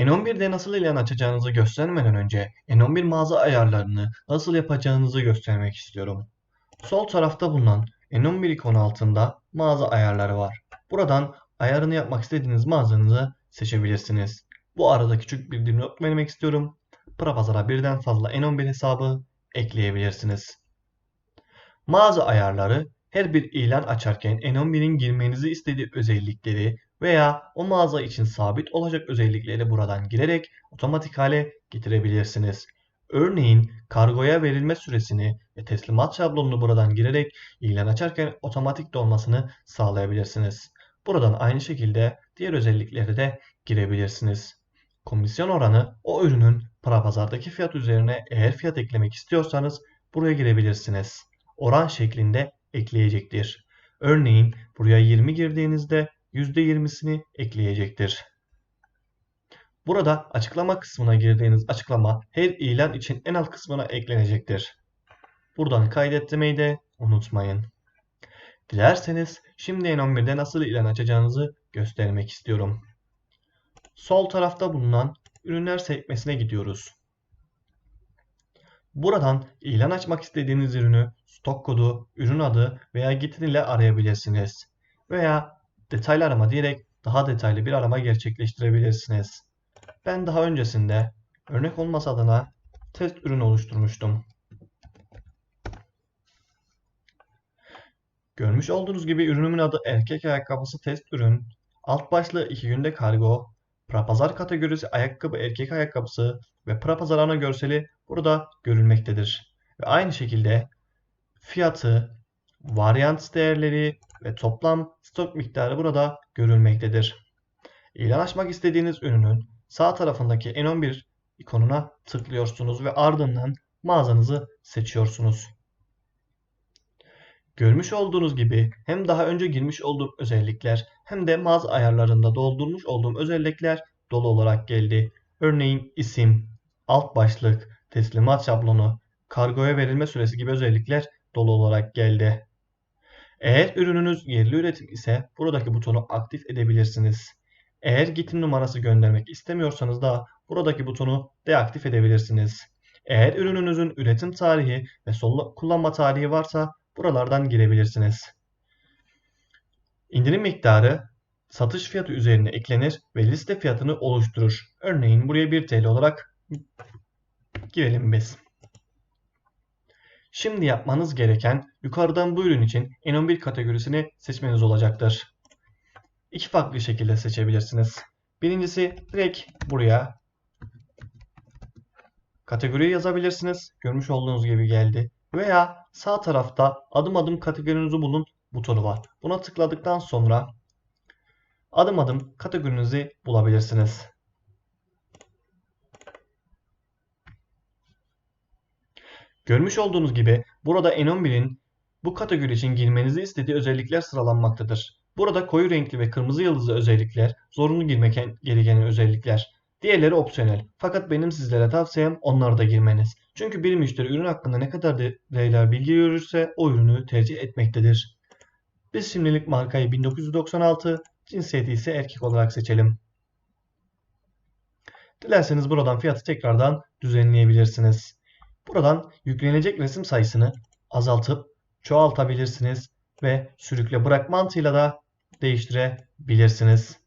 N11'de nasıl ilan açacağınızı göstermeden önce N11 mağaza ayarlarını nasıl yapacağınızı göstermek istiyorum. Sol tarafta bulunan N11 ikonu altında mağaza ayarları var. Buradan ayarını yapmak istediğiniz mağazanızı seçebilirsiniz. Bu arada küçük bir dipnot vermek istiyorum. Prapazara birden fazla N11 hesabı ekleyebilirsiniz. Mağaza ayarları her bir ilan açarken N11'in girmenizi istediği özellikleri veya o mağaza için sabit olacak özellikleri buradan girerek otomatik hale getirebilirsiniz. Örneğin kargoya verilme süresini ve teslimat şablonunu buradan girerek ilan açarken otomatik dolmasını sağlayabilirsiniz. Buradan aynı şekilde diğer özellikleri de girebilirsiniz. Komisyon oranı o ürünün para pazardaki fiyat üzerine eğer fiyat eklemek istiyorsanız buraya girebilirsiniz. Oran şeklinde ekleyecektir. Örneğin buraya 20 girdiğinizde %20'sini ekleyecektir. Burada açıklama kısmına girdiğiniz açıklama her ilan için en alt kısmına eklenecektir. Buradan kaydetmeyi de unutmayın. Dilerseniz şimdi N11'de nasıl ilan açacağınızı göstermek istiyorum. Sol tarafta bulunan ürünler sekmesine gidiyoruz. Buradan ilan açmak istediğiniz ürünü stok kodu, ürün adı veya getir ile arayabilirsiniz. Veya detaylı arama diyerek daha detaylı bir arama gerçekleştirebilirsiniz. Ben daha öncesinde örnek olması adına test ürün oluşturmuştum. Görmüş olduğunuz gibi ürünümün adı erkek ayakkabısı test ürün. Alt başlığı 2 günde kargo. Prapazar kategorisi ayakkabı erkek ayakkabısı ve prapazar ana görseli burada görülmektedir. Ve aynı şekilde fiyatı, varyant değerleri ve toplam stok miktarı burada görülmektedir. İlan açmak istediğiniz ürünün sağ tarafındaki N11 ikonuna tıklıyorsunuz ve ardından mağazanızı seçiyorsunuz. Görmüş olduğunuz gibi hem daha önce girmiş olduğum özellikler hem de mağaza ayarlarında doldurmuş olduğum özellikler dolu olarak geldi. Örneğin isim, alt başlık, teslimat şablonu, kargoya verilme süresi gibi özellikler dolu olarak geldi. Eğer ürününüz yerli üretim ise buradaki butonu aktif edebilirsiniz. Eğer gitim numarası göndermek istemiyorsanız da buradaki butonu deaktif edebilirsiniz. Eğer ürününüzün üretim tarihi ve kullanma tarihi varsa buralardan girebilirsiniz. İndirim miktarı satış fiyatı üzerine eklenir ve liste fiyatını oluşturur. Örneğin buraya 1 TL olarak girelim biz. Şimdi yapmanız gereken yukarıdan bu ürün için N11 kategorisini seçmeniz olacaktır. İki farklı şekilde seçebilirsiniz. Birincisi direkt buraya kategoriyi yazabilirsiniz. Görmüş olduğunuz gibi geldi. Veya sağ tarafta adım adım kategorinizi bulun butonu var. Buna tıkladıktan sonra adım adım kategorinizi bulabilirsiniz. Görmüş olduğunuz gibi burada N11'in bu kategori için girmenizi istediği özellikler sıralanmaktadır. Burada koyu renkli ve kırmızı yıldızlı özellikler zorunlu girmek gereken özellikler. Diğerleri opsiyonel. Fakat benim sizlere tavsiyem onları da girmeniz. Çünkü bir müşteri ürün hakkında ne kadar detaylar bilgi görürse o ürünü tercih etmektedir. Biz şimdilik markayı 1996, cinsiyeti ise erkek olarak seçelim. Dilerseniz buradan fiyatı tekrardan düzenleyebilirsiniz. Buradan yüklenecek resim sayısını azaltıp çoğaltabilirsiniz ve sürükle bırak mantığıyla da değiştirebilirsiniz.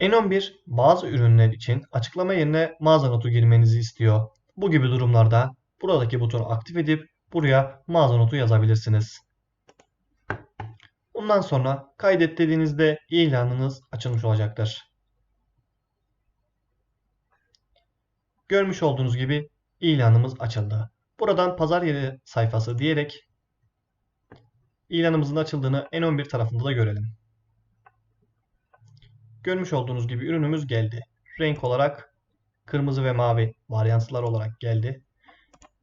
N11 bazı ürünler için açıklama yerine mağaza notu girmenizi istiyor. Bu gibi durumlarda buradaki butonu aktif edip buraya mağaza notu yazabilirsiniz. Bundan sonra kaydet dediğinizde ilanınız açılmış olacaktır. Görmüş olduğunuz gibi ilanımız açıldı. Buradan pazar yeri sayfası diyerek ilanımızın açıldığını N11 tarafında da görelim. Görmüş olduğunuz gibi ürünümüz geldi. Renk olarak kırmızı ve mavi varyantlar olarak geldi.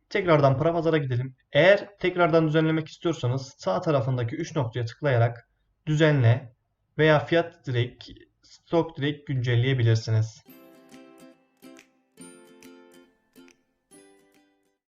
Tekrardan para pazara gidelim. Eğer tekrardan düzenlemek istiyorsanız sağ tarafındaki 3 noktaya tıklayarak düzenle veya fiyat direkt stok direkt güncelleyebilirsiniz.